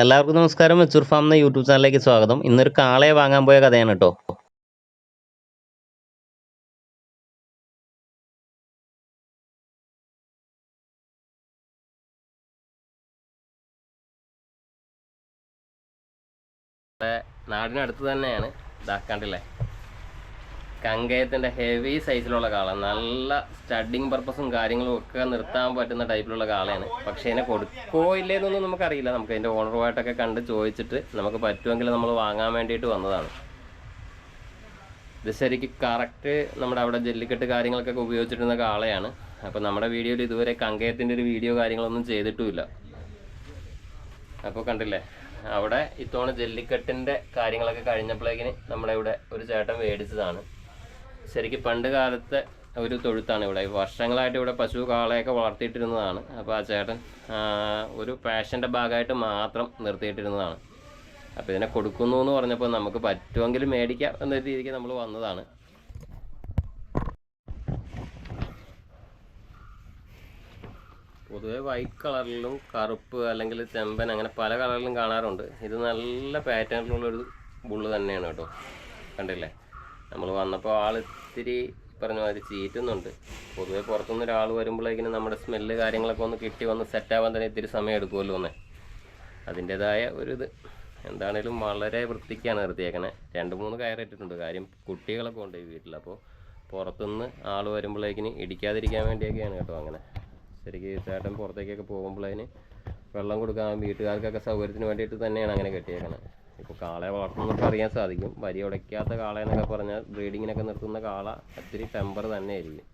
എല്ലാവർക്കും നമസ്കാരം. Mature farm എന്ന യൂട്യൂബ് ചാനലിലേക്ക് സ്വാഗതം. ഇന്നൊരു കാളയെ വാങ്ങാൻ പോയ കഥയാണ് കേട്ടോ നാടിനടുത്ത് തന്നെയാണ്. ഇതാക്കാണ്ടില്ലേ കങ്കയത്തിന്റെ ഹെവി സൈസിലുള്ള കാള. നല്ല സ്റ്റഡിങ് പർപ്പസും കാര്യങ്ങളും ഒക്കെ നിർത്താൻ പറ്റുന്ന ടൈപ്പിലുള്ള കാളയാണ്. പക്ഷേ ഇതിനെ കൊടുക്കോ ഇല്ലേന്നൊന്നും നമുക്കറിയില്ല. നമുക്ക് അതിന്റെ ഓണറുമായിട്ടൊക്കെ കണ്ട് ചോദിച്ചിട്ട് നമുക്ക് പറ്റുമെങ്കിൽ നമ്മൾ വാങ്ങാൻ വേണ്ടിയിട്ട് വന്നതാണ്. ഇത് ശരിക്കും കറക്റ്റ് നമ്മുടെ അവിടെ ജെല്ലിക്കെട്ട് കാര്യങ്ങൾക്കൊക്കെ ഉപയോഗിച്ചിരുന്ന കാളയാണ്. അപ്പോൾ നമ്മുടെ വീഡിയോയിൽ ഇതുവരെ കങ്കയത്തിന്റെ ഒരു വീഡിയോ കാര്യങ്ങളൊന്നും ചെയ്തിട്ടുമില്ല. അപ്പോൾ കണ്ടില്ലേ? അവിടെ ഇത്തവണ ജെല്ലിക്കെട്ടിന്റെ കാര്യങ്ങളൊക്കെ കഴിഞ്ഞപ്പോഴേക്കിന് നമ്മുടെ ഇവിടെ ഒരു ചേട്ടൻ മേടിച്ചതാണ്. ശരിക്കും പണ്ട് കാലത്തെ ഒരു തൊഴുത്താണ് ഇവിടെ. വർഷങ്ങളായിട്ട് ഇവിടെ പശു കാളയൊക്കെ വളർത്തിയിട്ടിരുന്നതാണ്. അപ്പോൾ ആ ചേട്ടൻ ഒരു പാഷന്റെ ഭാഗമായിട്ട് മാത്രം നിർത്തിയിട്ടിരുന്നതാണ്. അപ്പോൾ ഇതിനെ കൊടുക്കുന്നു എന്ന് പറഞ്ഞപ്പോൾ നമുക്ക് പറ്റുമെങ്കിൽ മേടിക്കാം എന്ന രീതിക്ക് നമ്മൾ വന്നതാണ്. പൊതുവെ വൈറ്റ് കളറിലും കറുപ്പ് അല്ലെങ്കിൽ ചെമ്പൻ അങ്ങനെ പല കളറിലും കാണാറുണ്ട്. ഇത് നല്ല പാറ്റേണിലുള്ളൊരു ബുള്ള് തന്നെയാണ് കേട്ടോ. കണ്ടില്ലേ? നമ്മൾ വന്നപ്പോൾ ആൾ ഇത്തിരി പറഞ്ഞ മാതിരി ചീറ്റുന്നുണ്ട്. പൊതുവെ പുറത്തുനിന്ന് ഒരാൾ വരുമ്പോഴേക്കിനും നമ്മുടെ സ്മെല്ല് കാര്യങ്ങളൊക്കെ ഒന്ന് കിട്ടി വന്ന് സെറ്റാവാൻ തന്നെ ഇത്തിരി സമയം എടുക്കുമല്ലോ ഒന്ന് അതിന്റെതായ ഒരു ഇത്. എന്താണേലും വളരെ വൃത്തിക്കാണ് നിർത്തിയേക്കണേ. രണ്ട് മൂന്ന് കയറിയിട്ടിട്ടുണ്ട് കാര്യം കുട്ടികളൊക്കെ ഉണ്ട് ഈ വീട്ടിൽ അപ്പോൾ പുറത്തുനിന്ന് ആൾ വരുമ്പോഴേക്കിന് ഇടിക്കാതിരിക്കാൻ വേണ്ടിയൊക്കെയാണ് കേട്ടോ അങ്ങനെ. ശരിക്കും ചേട്ടൻ പുറത്തേക്കൊക്കെ പോകുമ്പോഴതിന് വെള്ളം കൊടുക്കാൻ വീട്ടുകാർക്കൊക്കെ സൗകര്യത്തിന് വേണ്ടിയിട്ട് തന്നെയാണ് അങ്ങനെ കെട്ടിയേക്കണത് ഇപ്പോൾ കാളയെ വളർത്തുന്നവർക്ക് അറിയാൻ സാധിക്കും. വരി ഉടയ്ക്കാത്ത കാള എന്നൊക്കെ പറഞ്ഞാൽ ബ്രീഡിങ്ങിനൊക്കെ നിർത്തുന്ന കാള ഒത്തിരി ടെമ്പർ തന്നെ ആയിരിക്കും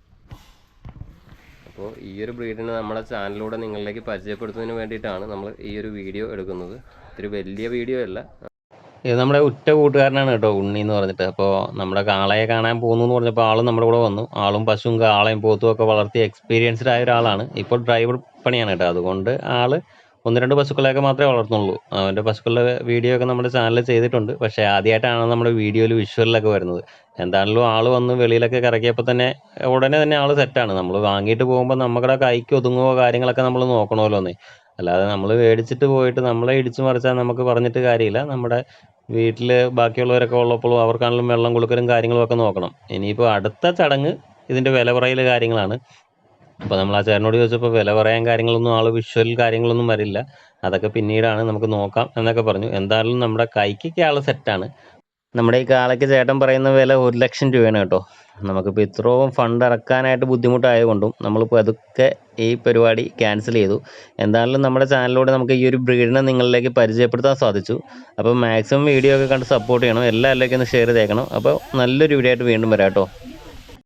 അപ്പോൾ ഈ ഒരു ബ്രീഡിനെ നമ്മുടെ ചാനലിലൂടെ നിങ്ങളിലേക്ക് പരിചയപ്പെടുത്തുന്നതിന് വേണ്ടിയിട്ടാണ് നമ്മൾ ഈ ഒരു വീഡിയോ എടുക്കുന്നത്. ഇത്തിരി വലിയ വീഡിയോ അല്ല. ഇത് നമ്മുടെ ഉറ്റ കൂട്ടുകാരനാണ് കേട്ടോ ഉണ്ണി എന്ന് പറഞ്ഞിട്ട്. അപ്പോൾ നമ്മുടെ കാളയെ കാണാൻ പോകുന്നു എന്ന് പറഞ്ഞപ്പോൾ ആളും നമ്മുടെ കൂടെ വന്നു. ആളും പശുവും കാളയും പോത്തും ഒക്കെ വളർത്തി എക്സ്പീരിയൻസ്ഡ് ആയ ഒരാളാണ്. ഇപ്പോൾ ഡ്രൈവർ പണിയാണ് കേട്ടോ. അതുകൊണ്ട് ആൾ ഒന്ന് രണ്ട് പശുക്കളെയൊക്കെ മാത്രമേ വളർത്തുള്ളൂ അവന്റെ പശുക്കളുടെ വീഡിയോ ഒക്കെ നമ്മുടെ ചാനലിൽ ചെയ്തിട്ടുണ്ട്. പക്ഷേ ആദ്യമായിട്ടാണ് നമ്മുടെ വീഡിയോയിൽ വിഷ്വലിലൊക്കെ വരുന്നത്. എന്താണെങ്കിലും ആൾ വന്ന് വെളിയിലൊക്കെ കറക്കിയപ്പോൾ തന്നെ ഉടനെ തന്നെ ആൾ സെറ്റാണ് നമ്മൾ വാങ്ങിയിട്ട് പോകുമ്പോൾ നമ്മുടെ കൈക്ക് ഒതുങ്ങുമോ കാര്യങ്ങളൊക്കെ നമ്മൾ നോക്കണമല്ലോ അല്ലാതെ നമ്മൾ മേടിച്ചിട്ട് പോയിട്ട് നമ്മളെ ഇടിച്ചു മറിച്ചാൽ നമുക്ക് പറഞ്ഞിട്ട് കാര്യമില്ല. നമ്മുടെ വീട്ടിൽ ബാക്കിയുള്ളവരൊക്കെ ഉള്ളപ്പോഴും അവർക്കാണെങ്കിലും വെള്ളം കൊടുക്കലും കാര്യങ്ങളും ഒക്കെ നോക്കണം. ഇനിയിപ്പോൾ അടുത്ത ചടങ്ങ് ഇതിന്റെ വില പറയൽ കാര്യങ്ങളാണ്. അപ്പോൾ നമ്മൾ ആ ചേട്ടനോട് ചോദിച്ചപ്പോൾ വില പറയാൻ കാര്യങ്ങളൊന്നും ആൾ വിഷ്വൽ കാര്യങ്ങളൊന്നും വരില്ല. അതൊക്കെ പിന്നീടാണ് നമുക്ക് നോക്കാം എന്നൊക്കെ പറഞ്ഞു. എന്തായാലും നമ്മുടെ കൈക്കൊക്കെ ആൾ സെറ്റാണ് നമ്മുടെ ഈ കാളയ്ക്ക് ചേട്ടൻ പറയുന്ന വില ഒരു ലക്ഷം രൂപയാണ് കേട്ടോ. നമുക്കിപ്പോൾ ഇത്രയും ഫണ്ട് ഇറക്കാനായിട്ട് ബുദ്ധിമുട്ടായതുകൊണ്ടും നമ്മളിപ്പോൾ അതൊക്കെ ഈ പരിപാടി ക്യാൻസൽ ചെയ്തു. എന്തായാലും നമ്മുടെ ചാനലിലൂടെ നമുക്ക് ഈ ഒരു ബ്രീഡിനെ നിങ്ങളിലേക്ക് പരിചയപ്പെടുത്താൻ സാധിച്ചു. അപ്പോൾ മാക്സിമം വീഡിയോ ഒക്കെ കണ്ട് സപ്പോർട്ട് ചെയ്യണം. എല്ലാവരിലേക്കും ഒന്ന് ഷെയർ ചെയ്തേക്കണം. അപ്പോൾ നല്ലൊരു വീഡിയോ ആയിട്ട് വീണ്ടും വരാം കേട്ടോ.